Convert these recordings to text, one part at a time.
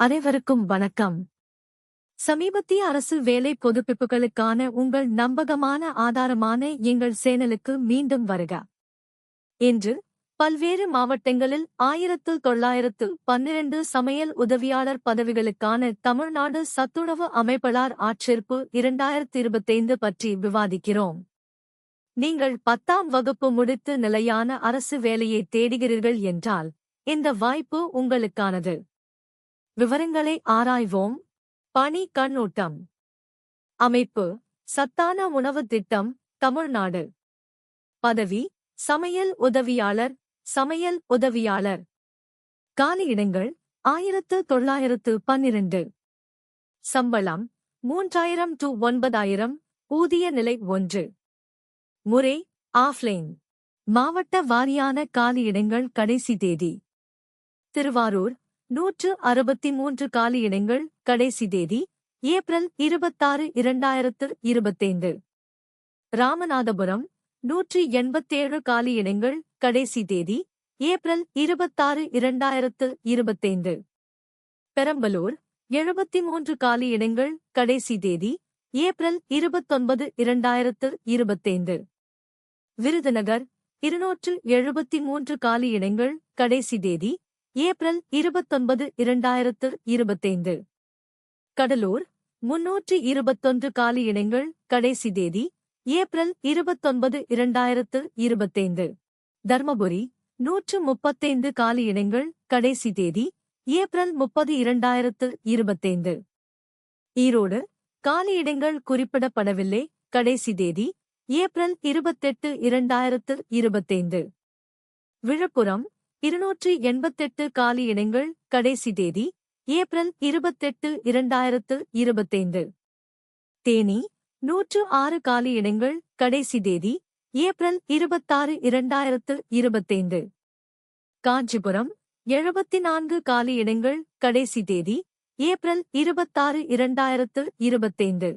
அனைவருக்கும் வணக்கம். சமீபத்திய அரசு வேலை புதுப்பிப்புகளுக்கான உங்கள் நம்பகமான ஆதாரமான எங்கள் சேனலுக்கு மீண்டும் வருக. இன்று பல்வேறு மாவட்டங்களில் ஆயிரத்து தொள்ளாயிரத்து பன்னிரண்டு சமையல் உதவியாளர் பதவிகளுக்கான தமிழ்நாடு சத்துணவு அமைப்பாளர் ஆட்சேர்ப்பு இரண்டாயிரத்து இருபத்தைந்து பற்றி விவாதிக்கிறோம். நீங்கள் பத்தாம் வகுப்பு முடித்து நிலையான அரசு வேலையை தேடுகிறீர்கள் என்றால் இந்த வாய்ப்பு உங்களுக்கானது. விவரங்களை ஆராய்வோம். பணி கண்ணோட்டம். அமைப்பு சத்தான உணவு திட்டம் தமிழ்நாடு. பதவி சமையல் உதவியாளர் சமையல் உதவியாளர். காலியிடங்கள் ஆயிரத்து தொள்ளாயிரத்து பன்னிரண்டு. சம்பளம் மூன்றாயிரம் டு ஒன்பதாயிரம் ஊதிய நிலை ஒன்று. முறை ஆஃப்லைன். மாவட்ட வாரியான காலியிடங்கள் கடைசி தேதி. திருவாரூர் நூற்று அறுபத்தி மூன்று காலியிடங்கள் கடைசி தேதி ஏப்ரல் இருபத்தாறு இரண்டாயிரத்து இருபத்தைந்து. ராமநாதபுரம் நூற்றி எண்பத்தேழு காலியிடங்கள் கடைசி தேதி ஏப்ரல் இருபத்தாறு இரண்டாயிரத்து இருபத்தைந்து. பெரம்பலூர் எழுபத்தி மூன்று காலியிடங்கள் கடைசி தேதி ஏப்ரல் இருபத்தொன்பது இரண்டாயிரத்து இருபத்தைந்து. விருதுநகர் இருநூற்று எழுபத்தி மூன்று காலியிடங்கள் கடைசி தேதி ஏப்ரல் இருபத்தொன்பது இரண்டாயிரத்து இருபத்தைந்து. கடலூர் முன்னூற்று இருபத்தொன்று காலி காலியிடங்கள் கடைசி தேதி ஏப்ரல் இருபத்தொன்பது இரண்டாயிரத்து இருபத்தைந்து. தர்மபுரி நூற்று முப்பத்தைந்து காலியிடங்கள் கடைசி தேதி ஏப்ரல் முப்பது இரண்டாயிரத்து இருபத்தைந்து. ஈரோடு காலி இடங்கள் குறிப்பிடப்படவில்லை கடைசி தேதி ஏப்ரல் இருபத்தெட்டு இரண்டாயிரத்து இருபத்தைந்து. விழுப்புரம் இருநூற்றி எண்பத்தெட்டு காலி இடங்கள் கடைசி தேதி ஏப்ரல் இருபத்தெட்டு இரண்டாயிரத்து இருபத்தைந்து. தேனி நூற்று ஆறு காலி இடங்கள் கடைசி தேதி ஏப்ரல் இருபத்தாறு இரண்டாயிரத்து இருபத்தைந்து. காஞ்சிபுரம் எழுபத்தி நான்கு காலி இடங்கள் கடைசி தேதி ஏப்ரல் இருபத்தாறு இரண்டாயிரத்து இருபத்தைந்து.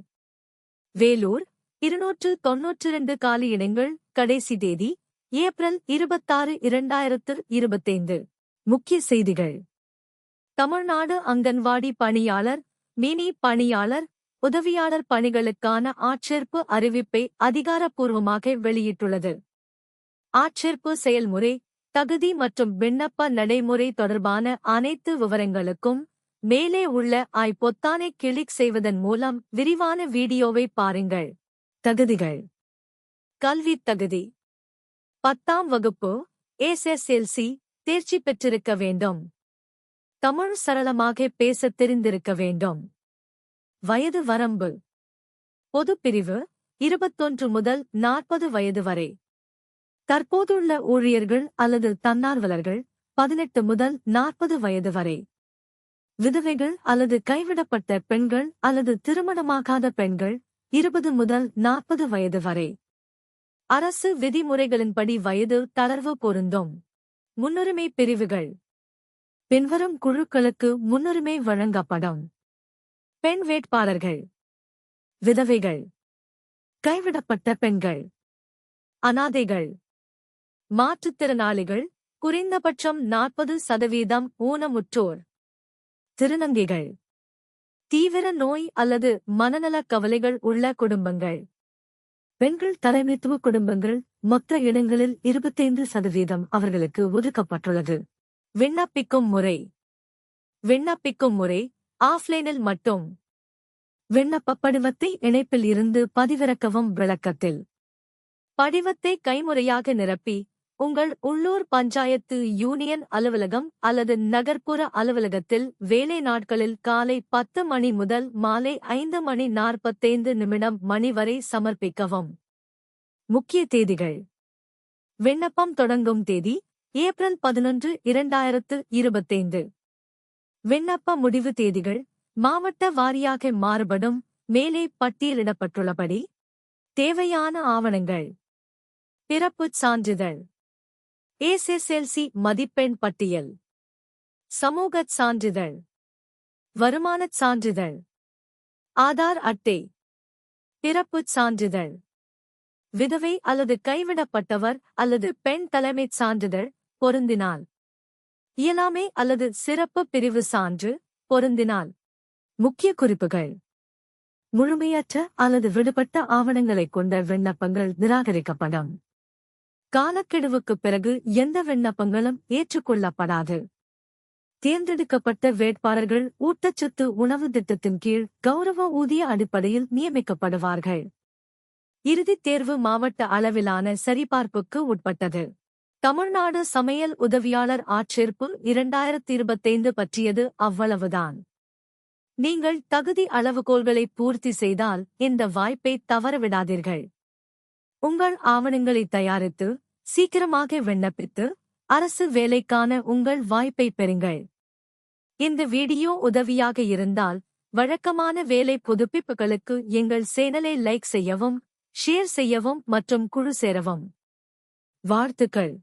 வேலூர் இருநூற்று தொன்னூற்றி இரண்டு காலியிடங்கள் கடைசி தேதி ஏப்ரல் இருபத்தாறு இரண்டாயிரத்து இருபத்தைந்து. முக்கிய செய்திகள். தமிழ்நாடு அங்கன்வாடி பணியாளர் மினி பணியாளர் உதவியாளர் பணிகளுக்கான ஆட்சேர்ப்பு அறிவிப்பை அதிகாரப்பூர்வமாக வெளியிட்டுள்ளது. ஆட்சேர்ப்பு செயல்முறை தகுதி மற்றும் விண்ணப்ப நடைமுறை தொடர்பான அனைத்து விவரங்களுக்கும் மேலே உள்ள ஐ பொத்தானை கிளிக் செய்வதன் மூலம் விரிவான வீடியோவை பாருங்கள். தகுதிகள். கல்வித் தகுதி. பத்தாம் வகுப்பு எஸ்எஸ்எல்சி தேர்ச்சி பெற்றிருக்க வேண்டும். தமிழ் சரளமாக பேசத் தெரிந்திருக்க வேண்டும். வயது வரம்பு. பொதுப்பிரிவு இருபத்தொன்று முதல் நாற்பது வயது வரை. தற்போதுள்ள ஊழியர்கள் அல்லது தன்னார்வலர்கள் பதினெட்டு முதல் நாற்பது வயது வரை. விதவைகள் அல்லது கைவிடப்பட்ட பெண்கள் அல்லது திருமணமாகாத பெண்கள் இருபது முதல் நாற்பது வயது வரை. அரசு விதிமுறைகளின்படி வயது தளர்வு பொருந்தும். முன்னுரிமை பிரிவுகள். பின்வரும் குழுக்களுக்கு முன்னுரிமை வழங்கப்படும். பெண் வேட்பாளர்கள். விதவைகள். கைவிடப்பட்ட பெண்கள். அனாதைகள். மாற்றுத்திறனாளிகள். குறைந்தபட்சம் நாற்பது சதவீதம் ஊனமுற்றோர். திருநங்கைகள். தீவிர நோய் அல்லது மனநலக் கவலைகள் உள்ள குடும்பங்கள். பெண்கள் தலைமைத்துவ குடும்பங்கள் மொத்த இடங்களில் இருபத்தைந்து சதவீதம் அவர்களுக்கு ஒதுக்கப்பட்டுள்ளது. விண்ணப்பிக்கும் முறை. விண்ணப்பிக்கும் முறை ஆஃப்லைனில் மட்டும். விண்ணப்ப படிவத்தை இணைப்பில் இருந்து பதிவிறக்கவும் விளக்கத்தில். படிவத்தை கைமுறையாக நிரப்பி உங்கள் உள்ளூர் பஞ்சாயத்து யூனியன் அலுவலகம் அல்லது நகர்ப்புற அலுவலகத்தில் வேலை நாட்களில் காலை பத்து மணி முதல் மாலை ஐந்து மணி நாற்பத்தைந்து நிமிடம் மணி வரை சமர்ப்பிக்கவும். முக்கிய தேதிகள். விண்ணப்பம் தொடங்கும் தேதி ஏப்ரல் பதினொன்று இரண்டாயிரத்து இருபத்தைந்து. விண்ணப்ப முடிவு தேதிகள் மாவட்ட வாரியாக மாறுபடும் மேலே பட்டியலிடப்பட்டுள்ளபடி தேவையான ஆவணங்கள். பிறப்புச் சான்றிதழ். எஸ்எஸ்எல்சி மதிப்பெண் பட்டியல். சமூகச் சான்றிதழ். வருமானச் சான்றிதழ். ஆதார் அட்டை. பிறப்புச் சான்றிதழ். விதவை அல்லது கைவிடப்பட்டவர் அல்லது பெண் தலைமைச் சான்றிதழ் பொருந்தினால். இயலாமை அல்லது சிறப்பு பிரிவு சான்று பொருந்தினால். முக்கிய குறிப்புகள். முழுமையற்ற அல்லது விடுபட்ட ஆவணங்களைக் கொண்ட விண்ணப்பங்கள் நிராகரிக்கப்படும். காலக்கெடுவுக்குப் பிறகு எந்த விண்ணப்பங்களும் ஏற்றுக்கொள்ளப்படாது. தேர்ந்தெடுக்கப்பட்ட வேட்பாளர்கள் ஊட்டச்சத்து உணவு திட்டத்தின் கீழ் கௌரவ ஊதிய அடிப்படையில் நியமிக்கப்படுவார்கள். இறுதித் தேர்வு மாவட்ட அளவிலான சரிபார்ப்புக்கு உட்பட்டது. தமிழ்நாடு சமையல் உதவியாளர் ஆட்சேர்ப்பு இரண்டாயிரத்தி இருபத்தைந்து பற்றியது அவ்வளவுதான். நீங்கள் தகுதி அளவுகோல்களை பூர்த்தி செய்தால் இந்த வாய்ப்பை தவறவிடாதீர்கள். உங்கள் ஆவணங்களை தயாரித்து சீக்கிரமாக விண்ணப்பித்து அரசு வேலைக்கான உங்கள் வாய்ப்பை பெறுங்கள். இந்த வீடியோ உதவியாக இருந்தால் வழக்கமான வேலை புதுப்பிப்புகளுக்கு எங்கள் சேனலை லைக் செய்யவும் ஷேர் செய்யவும் மற்றும் குழு சேரவும். வாழ்த்துக்கள்.